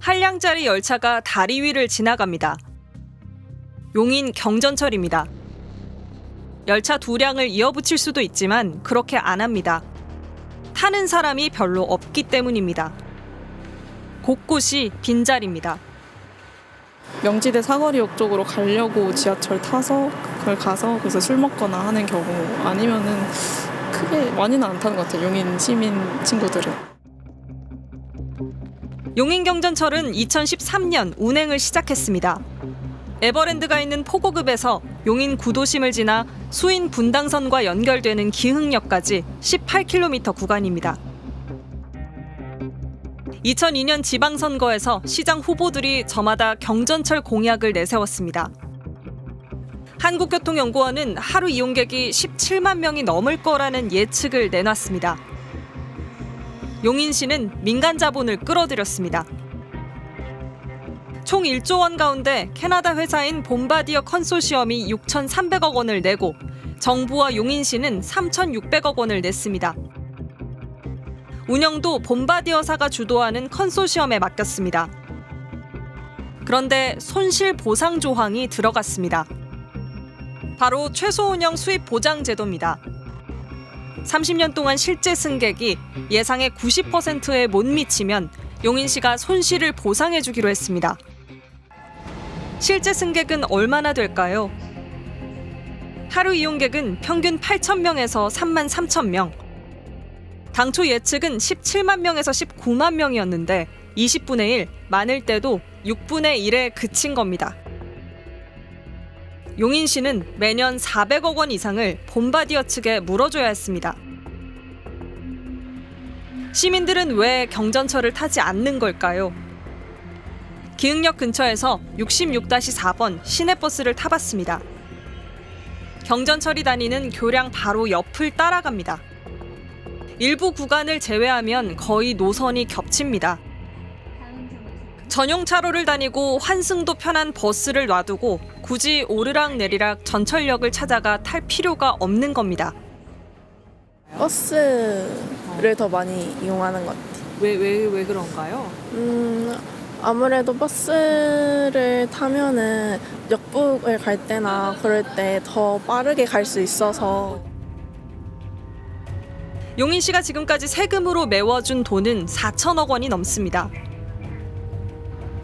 한량짜리 열차가 다리 위를 지나갑니다. 용인 경전철입니다. 열차 두 량을 이어붙일 수도 있지만 그렇게 안 합니다. 타는 사람이 별로 없기 때문입니다. 곳곳이 빈자리입니다. 명지대 사거리역 쪽으로 가려고 지하철 타서 그걸 가서 그래서 술 먹거나 하는 경우 아니면은 크게 많이는 안 타는 것 같아요. 용인 시민 친구들은. 용인경전철은 2013년 운행을 시작했습니다. 에버랜드가 있는 포고급에서 용인 구도심을 지나 수인 분당선과 연결되는 기흥역까지 18km 구간입니다. 2002년 지방선거에서 시장 후보들이 저마다 경전철 공약을 내세웠습니다. 한국교통연구원은 하루 이용객이 17만 명이 넘을 거라는 예측을 내놨습니다. 용인시는 민간 자본을 끌어들였습니다. 총 1조 원 가운데 캐나다 회사인 봄바디어 컨소시엄이 6,300억 원을 내고 정부와 용인시는 3,600억 원을 냈습니다. 운영도 봄바디어사가 주도하는 컨소시엄에 맡겼습니다. 그런데 손실 보상 조항이 들어갔습니다. 바로 최소 운영 수입 보장 제도입니다. 30년 동안 실제 승객이 예상의 90%에 못 미치면 용인시가 손실을 보상해 주기로 했습니다. 실제 승객은 얼마나 될까요? 하루 이용객은 평균 8,000명에서 3만 3천 명. 당초 예측은 17만 명에서 19만 명이었는데 20분의 1, 많을 때도 6분의 1에 그친 겁니다. 용인 시는 매년 400억 원 이상을 봄바디어 측에 물어줘야 했습니다. 시민들은 왜 경전철을 타지 않는 걸까요? 기흥역 근처에서 66-4번 시내버스를 타봤습니다. 경전철이 다니는 교량 바로 옆을 따라갑니다. 일부 구간을 제외하면 거의 노선이 겹칩니다. 전용 차로를 다니고 환승도 편한 버스를 놔두고 굳이 오르락 내리락 전철역을 찾아가 탈 필요가 없는 겁니다. 버스를 더 많이 이용하는 것 같아요. 왜, 왜, 왜 그런가요? 음, 아무래도 버스를 타면은 역북을 갈 때나 그럴 때 더 빠르게 갈 수 있어서 용인시가 지금까지 세금으로 메워준 돈은 4천억 원이 넘습니다.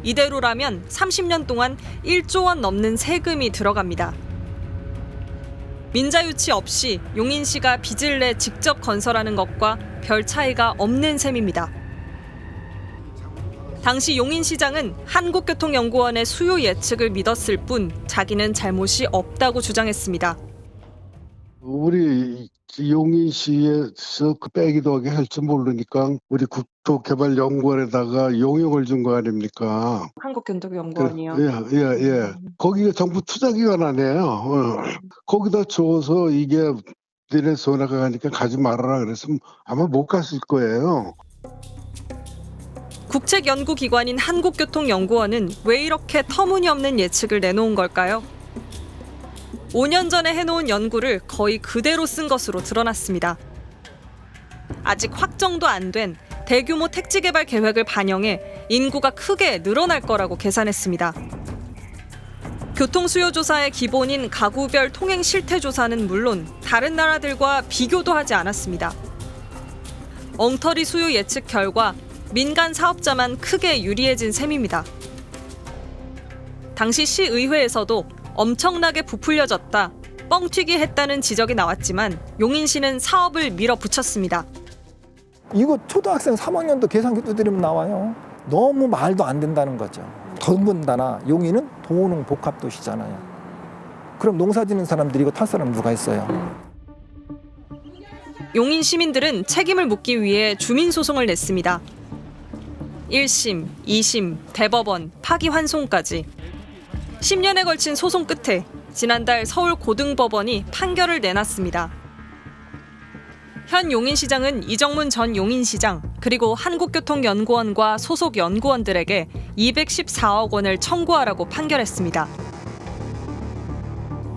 이대로라면 30년 동안 1조 원 넘는 세금이 들어갑니다. 민자유치 없이 용인시가 빚을 내 직접 건설하는 것과 별 차이가 없는 셈입니다. 당시 용인시장은 한국교통연구원의 수요 예측을 믿었을 뿐 자기는 잘못이 없다고 주장했습니다. 우리 용인시에서 그 빼기도 하게 할줄 모르니까 우리 국 토개발연구원에다가 용역을 준 거 아닙니까? 한국교통연구원이요. 예, 예, 예. 거기가 정부 투자기관 아니에요. 어. 거기다 줘서 이게 니네 손해가 가니까 가지 말아라 그랬으면 아마 못 갔을 거예요. 국책연구기관인 한국교통연구원은 왜 이렇게 터무니없는 예측을 내놓은 걸까요? 5년 전에 해놓은 연구를 거의 그대로 쓴 것으로 드러났습니다. 아직 확정도 안 된 대규모 택지 개발 계획을 반영해 인구가 크게 늘어날 거라고 계산했습니다. 교통 수요 조사의 기본인 가구별 통행 실태 조사는 물론 다른 나라들과 비교도 하지 않았습니다. 엉터리 수요 예측 결과 민간 사업자만 크게 유리해진 셈입니다. 당시 시의회에서도 엄청나게 부풀려졌다, 뻥튀기 했다는 지적이 나왔지만 용인시는 사업을 밀어붙였습니다. 이거 초등학생 3학년도 계산기 두드리면 나와요. 너무 말도 안 된다는 거죠. 더군다나 용인은 도농 복합 도시잖아요. 그럼 농사 짓는 사람들이 이거 탈 사람 누가 있어요? 용인 시민들은 책임을 묻기 위해 주민 소송을 냈습니다. 1심, 2심, 대법원, 파기환송까지 10년에 걸친 소송 끝에 지난달 서울 고등법원이 판결을 내놨습니다. 현 용인시장은 이정문 전 용인시장 그리고 한국교통연구원과 소속 연구원들에게 214억 원을 청구하라고 판결했습니다.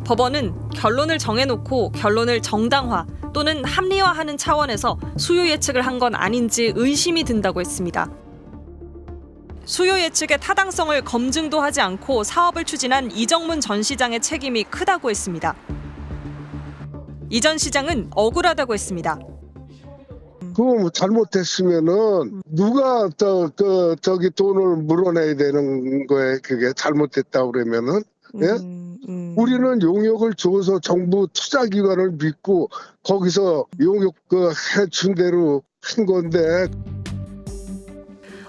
법원은 결론을 정해놓고 결론을 정당화 또는 합리화하는 차원에서 수요 예측을 한 건 아닌지 의심이 든다고 했습니다. 수요 예측의 타당성을 검증도 하지 않고 사업을 추진한 이정문 전 시장의 책임이 크다고 했습니다. 이 전 시장은 억울하다고 했습니다. 그거 뭐 잘못했으면은 누가 저 그 저기 돈을 물어내야 되는 거에 그게 잘못됐다 그러면은 예? 음, 우리는 용역을 줘서 정부 투자 기관을 믿고 거기서 용역 그 해준 대로 한 건데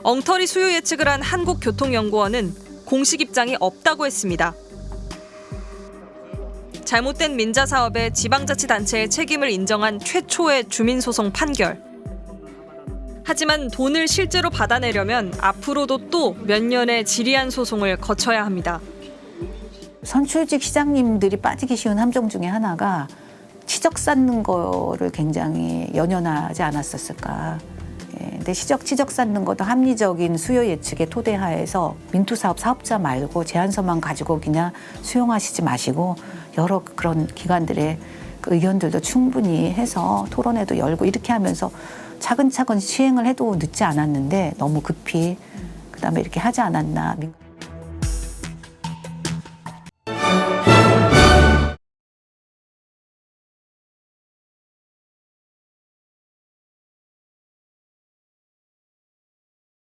엉터리 수요 예측을 한 한국교통연구원은 공식 입장이 없다고 했습니다. 잘못된 민자 사업에 지방자치단체의 책임을 인정한 최초의 주민소송 판결. 하지만 돈을 실제로 받아내려면 앞으로도 또 몇 년의 지리한 소송을 거쳐야 합니다. 선출직 시장님들이 빠지기 쉬운 함정 중에 하나가 치적 쌓는 거를 굉장히 연연하지 않았었을까. 예, 근데 시적 치적 쌓는 것도 합리적인 수요 예측의 토대하에서 민투 사업 사업자 말고 제안서만 가지고 그냥 수용하시지 마시고 여러 그런 기관들의 그 의견들도 충분히 해서 토론회도 열고 이렇게 하면서 차근차근 시행을 해도 늦지 않았는데 너무 급히 그다음에 이렇게 하지 않았나. 민-